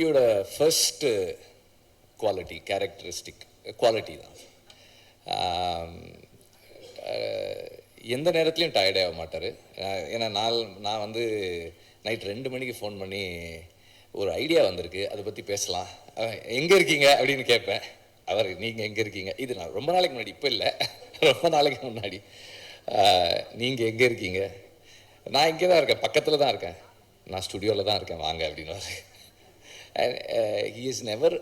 டிவியோட first quality characteristic quality தான். எந்த நேரத்துலையும் டயர்டே ஆக மாட்டார். ஏன்னா நாள் நான் வந்து நைட் ரெண்டு மணிக்கு ஃபோன் பண்ணி ஒரு ஐடியா வந்திருக்கு. அதை பற்றி பேசலாம். எங்கே இருக்கீங்க? அப்படின்னு கேட்பேன். அவர் நீங்கள் எங்கே இருக்கீங்க? இது நான் ரொம்ப நாளைக்கு முன்னாடி இப்போ இல்லை. ரொம்ப நாளைக்கு முன்னாடி. நீங்கள் எங்கே இருக்கீங்க? நான் இங்கே தான் இருக்கேன். பக்கத்தில் தான் இருக்கேன். நான் ஸ்டுடியோவில் தான் இருக்கேன். வாங்க அப்படின்னு he is never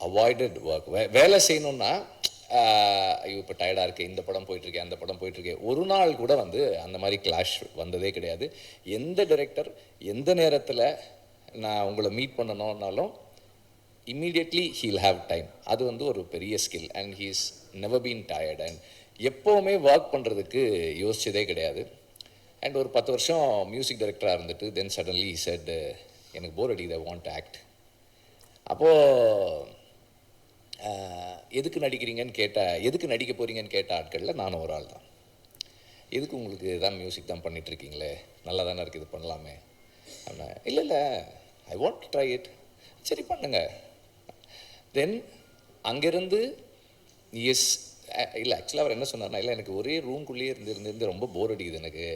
avoided work வேலை செய்யணும்னா uh, ஐயோ இப்போ டயர்டாக இருக்கு இந்த படம் போயிட்டுருக்கேன் அந்த படம் போயிட்டுருக்கேன் ஒரு நாள் கூட வந்து அந்த மாதிரி கிளாஷ் வந்ததே கிடையாது. எந்த டைரக்டர் எந்த நேரத்தில் நான் உங்களை மீட் பண்ணணும்னாலும் இம்மீடியட்லி ஹீல் ஹாவ் டைம் அது வந்து ஒரு பெரிய skill and he is never been tired and எப்போவுமே ஒர்க் பண்ணுறதுக்கு யோசிச்சதே கிடையாது. அண்ட் ஒரு பத்து வருஷம் மியூசிக் டைரக்டராக இருந்துட்டு தென் சடன்லி செட் எனக்கு போர் அடி ஐ வாண்ட் ஆக்ட் அப்போது எதுக்கு நடிக்கிறீங்கன்னு கேட்ட எதுக்கு நடிக்க போகிறீங்கன்னு கேட்ட ஆட்களில் நானும் ஒரு ஆள் தான் எதுக்கு உங்களுக்கு தான் மியூசிக் தான் பண்ணிகிட்ருக்கீங்களே நல்லா தானே இருக்குது இது பண்ணலாமே. அப்படின்னா இல்லை இல்லை ஐ வாண்ட் ட்ரை இட் சரி பண்ணுங்க. தென் அங்கேருந்து எஸ் இல்லை ஆக்சுவலாக அவர் என்ன சொன்னார்னா இல்லை எனக்கு ஒரே ரூம்குள்ளேயே இருந்து இருந்து இருந்து ரொம்ப போர் அடிக்குது எனக்கு.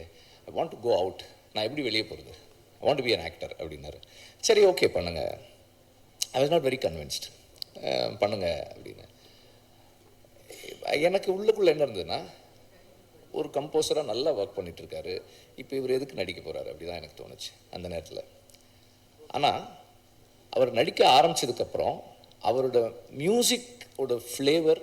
I want to go out நான் எப்படி வெளியே போகிறது I want to be an actor அப்படின்னாரு. சரி ஓகே பண்ணுங்கள் I was not very convinced பண்ணுங்கள் அப்படின்னு. எனக்கு உள்ளுக்குள்ளே என்ன இருந்ததுன்னா ஒரு கம்போசராக நல்லா ஒர்க் பண்ணிகிட்ருக்காரு இப்போ இவர் எதுக்கு நடிக்க போறாரு? அப்படிதான் எனக்கு தோணுச்சு அந்த நேரத்தில். ஆனால் அவர் நடிக்க ஆரம்பிச்சதுக்கப்புறம் அவரோட மியூசிக்கோட ஃப்ளேவர்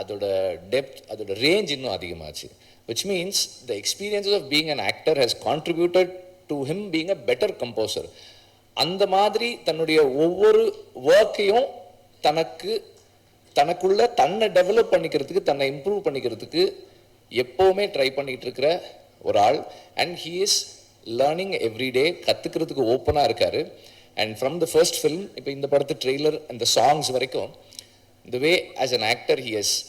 அதோட டெப்த் அதோட ரேஞ்ச் இன்னும் அதிகமாச்சு. Which means the experiences of being an actor has contributed to him being a better composer அந்த மாதிரி தன்னுடைய ஒவ்வொரு ஒர்க்கையும் தனக்கு தனக்குள்ள தன்னை டெவலப் பண்ணிக்கிறதுக்கு தன்னை இம்ப்ரூவ் பண்ணிக்கிறதுக்கு எப்போவுமே ட்ரை பண்ணிகிட்டு இருக்கிற ஒரு ஆள். And he is learning everyday கற்றுக்கிறதுக்கு ஓப்பனாக இருக்கார். And from the first film இப்போ இந்த படத்து ட்ரெய்லர் அந்த சாங்ஸ் வரைக்கும் the way as an actor he has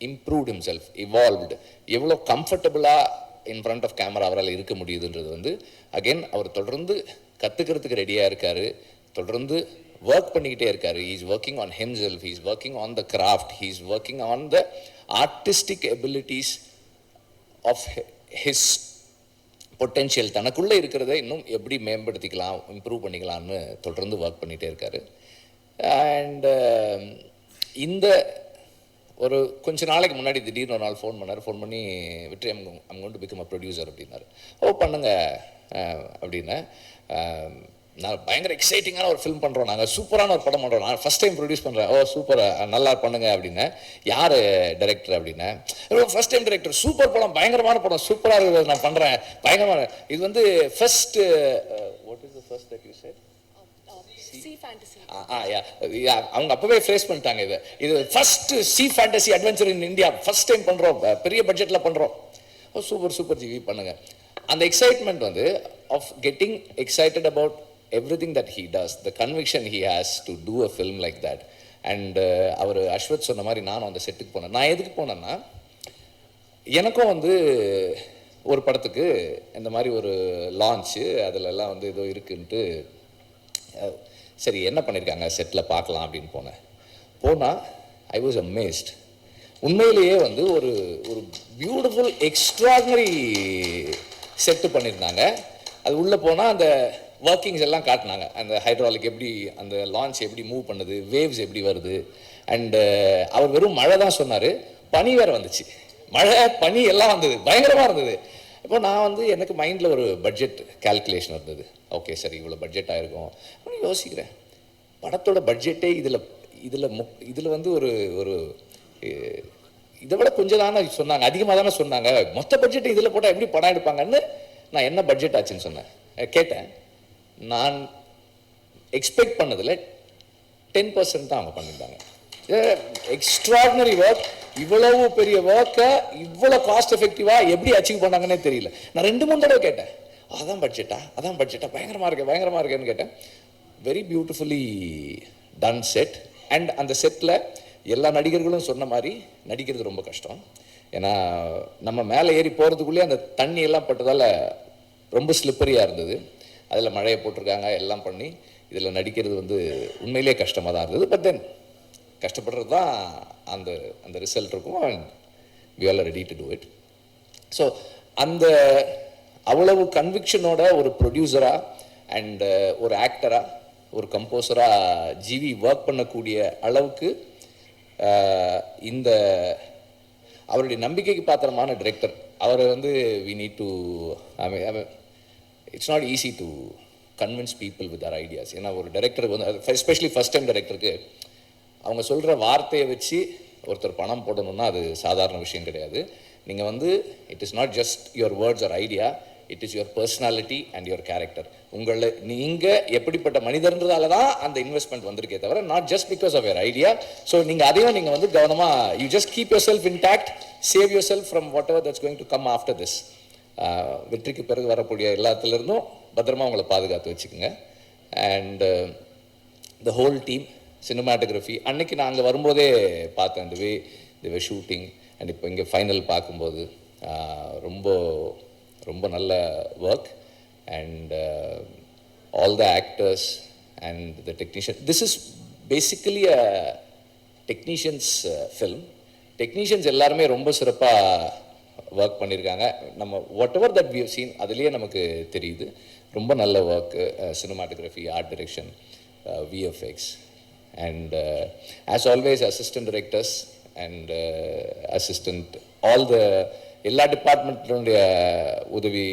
improved himself evolved எவ்வளோ கம்ஃபர்டபுளாக இன் ஃப்ரண்ட் ஆஃப் கேமரா அவரால் இருக்க முடியுதுன்றது வந்து அகைன் அவர் தொடர்ந்து கற்றுக்கிறதுக்கு ரெடியாக இருக்கார். தொடர்ந்து ஒர்க் பண்ணிக்கிட்டே இருக்காரு. Is working on himself. Self is working on the craft he working on the artistic abilities of his potential தனக்குள்ளே இருக்கிறத இன்னும் எப்படி மேம்படுத்திக்கலாம் இம்ப்ரூவ் பண்ணிக்கலாம்னு தொடர்ந்து ஒர்க் பண்ணிகிட்டே இருக்காரு. அண்ட் இந்த ஒரு கொஞ்ச நாளைக்கு முன்னாடி திடீர்னு ஒரு நாள் ஃபோன் பண்ணார். ஃபோன் பண்ணி விட்டு அம் அம் கொண்டு பிகம் அ ப்ரொடியூசர் அப்படின்னாரு. ஓ பண்ணுங்க. அப்படின்னு. நான் பயங்கர எக்ஸைட்டிங்கான ஒரு ஃபிலிம் பண்ணுறோம் நாங்கள் சூப்பரான ஒரு படம் பண்ணுறோம் நான் ஃபஸ்ட் டைம் ப்ரொடியூஸ் பண்ணுறேன் ஓ சூப்பர். நல்லா பண்ணுங்க அப்படின்னு. யார் டைரக்டர் அப்படின்னு. ஃபஸ்ட் டைம் டைரக்டர் சூப்பர் படம் பயங்கரமான படம். சூப்பராக இருக்குது நான் பண்ணுறேன் பயங்கரமான இது வந்து first what is the first that you said? Sci fantasy அவங்க அப்பவே ஃபேஸ் பண்ணிட்டாங்க இது. இது first sci fantasy adventure in India first time பண்றோம். அஹ், பெரிய பட்ஜெட்ல பண்றோம். ஓ சூப்பர் சூப்பர் ஜிவி பண்ணுங்க. அந்த எக்ஸைட்மெண்ட் வந்து of getting excited about every thing that he does the conviction he has to do a film like that and அவர் அஸ்வத் சொன்ன மாதிரி நானும் அந்த செட்டுக்கு போனேன். நான் எதுக்கு போனேன்னா எனக்கும் வந்து ஒரு படத்துக்கு இந்த மாதிரி ஒரு லான்ச்சு எல்லாம் வந்து ஏதோ இருக்குன்ட்டு சரி என்ன பண்ணியிருக்காங்க செட்டில் பார்க்கலாம் அப்படின்னு போனேன். போனால் ஐ வாஸ் அமேஸ்ட் உண்மையிலேயே வந்து ஒரு ஒரு பியூட்டிஃபுல் எக்ஸ்ட்ராடினரி செட்டு பண்ணியிருந்தாங்க அது உள்ளே போனால் அந்த ஒர்க்கிங்ஸ் எல்லாம் காட்டினாங்க. அந்த ஹைட்ராலிக் எப்படி அந்த லான்ச் எப்படி மூவ் பண்ணுது வேவ்ஸ் எப்படி வருது. அண்டு அவர் வெறும் மழை தான் சொன்னார். பனி வேறு வந்துச்சு. மழை பனி எல்லாம் வந்தது. பயங்கரமாக இருந்தது. இப்போ நான் வந்து எனக்கு மைண்டில் ஒரு பட்ஜெட் கால்குலேஷன் இருந்தது ஓகே சார் இவ்வளோ பட்ஜெட் ஆகிருக்கும் அப்படின்னு யோசிக்கிறேன். படத்தோட பட்ஜெட்டே இதில் இதில் மு இதில் வந்து ஒரு ஒரு இதை விட கொஞ்சம் தானே சொன்னாங்க. அதிகமாக தானே சொன்னாங்க. மொத்த பட்ஜெட்டை இதில் போட்டால் எப்படி படம் எடுப்பாங்கன்னு நான் என்ன பட்ஜெட் ஆச்சுன்னு சொன்னேன். கேட்டேன். நான் எக்ஸ்பெக்ட் பண்ணதில் டென் பர்சன்ட் தான் அவங்க பண்ணியிருந்தாங்க. எக்ஸ்ட்ராடினரி ஒர்க் இவ்வளவு பெரிய ஒர்க்கை இவ்வளோ காஸ்ட் எஃபெக்டிவாக எப்படி அச்சீவ் பண்ணாங்கன்னே தெரியல. நான் ரெண்டு மூணு தடவை கேட்டேன். அதான் பட்ஜெட்டா அதான் பட்ஜெட்டா பயங்கரமாக இருக்கு பயங்கரமாக இருக்கேன்னு கேட்டேன். Very beautifully done set and அந்த செட்டில் எல்லா நடிகர்களும் சொன்ன மாதிரி நடிக்கிறது ரொம்ப கஷ்டம். ஏன்னா நம்ம மேலே ஏறி போகிறதுக்குள்ளேயே அந்த தண்ணி எல்லாம் பட்டதால் ரொம்ப ஸ்லிப்பரியாக இருந்தது. அதில் மழையை போட்டிருக்காங்க எல்லாம் பண்ணி இதில் நடிக்கிறது வந்து உண்மையிலே கஷ்டமாக தான் இருந்தது. பட் தென் கஷ்டப்படுறது தான் அந்த அந்த ரிசல்ட் இருக்கும். And we all ready to do it so அந்த அவ்வளவு கன்விக்ஷனோட ஒரு ப்ரொடியூசராக அண்ட் uh, ஒரு ஆக்டராக ஒரு கம்போசராக ஜிவி ஒர்க் பண்ணக்கூடிய அளவுக்கு uh, இந்த அவருடைய நம்பிக்கைக்கு பாத்திரமான டிரெக்டர் அவரை வந்து we need to it's not easy to convince people with our ideas ஏன்னா ஒரு டைரக்டருக்கு வந்து எஸ்பெஷலி ஃபஸ்ட் டைம் டைரக்டருக்கு அவங்க சொல்கிற வார்த்தையை வச்சு ஒருத்தர் பணம் போடணும்னா அது சாதாரண விஷயம் கிடையாது. நீங்கள் வந்து it is not just your words or idea it is your personality and your character உங்களை நீங்கள் எப்படிப்பட்ட மனிதர்ன்றதால தான் அந்த இன்வெஸ்ட்மெண்ட் வந்திருக்கே தவிர not just because of your idea so நீங்கள் அதையும் நீங்கள் வந்து கவனமாக you just keep yourself intact save yourself from whatever that's going to come after this வெற்றிக்கு பிறகு வரக்கூடிய எல்லாத்துலேருந்தும் பத்திரமா உங்களை பாதுகாத்து வச்சுக்கோங்க. And the whole team cinematography அன்னைக்கு நான் அங்கே வரும்போதே பார்த்தேன் இந்த வே தி ஷூட்டிங் அண்ட் இப்போ இங்கே ஃபைனல் பார்க்கும்போது ரொம்ப ரொம்ப நல்ல work and all the actors and the technician this is basically a technicians film technicians எல்லாருமே ரொம்ப சிறப்பாக ஒர்க் பண்ணியிருக்காங்க நம்ம whatever that we seen அதுலேயே நமக்கு தெரியுது. ரொம்ப நல்ல work cinematography art direction VFX and as always assistant directors and assistant all the எல்லா டிபார்ட்மெண்ட்டினுடைய உதவி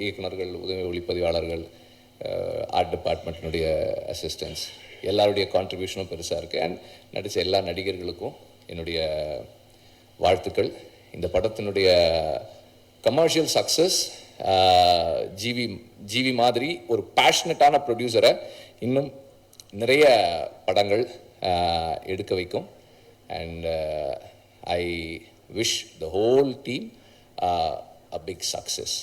இயக்குனர்கள் உதவி ஒளிப்பதிவாளர்கள் ஆர்ட் டிபார்ட்மெண்ட்டினுடைய அசிஸ்டன்ஸ் எல்லாருடைய கான்ட்ரிபியூஷனும் பெருசாக இருக்குது அண்ட் நடித்த எல்லா நடிகர்களுக்கும் என்னுடைய வாழ்த்துக்கள். இந்த படத்தினுடைய கமர்ஷியல் சக்ஸஸ் ஜிவி ஜிவி மாதிரி ஒரு பேஷனட்டான ப்ரொடியூசரை இன்னும் நிறைய படங்கள் எடுக்க வைக்கும். And I wish the whole team a big success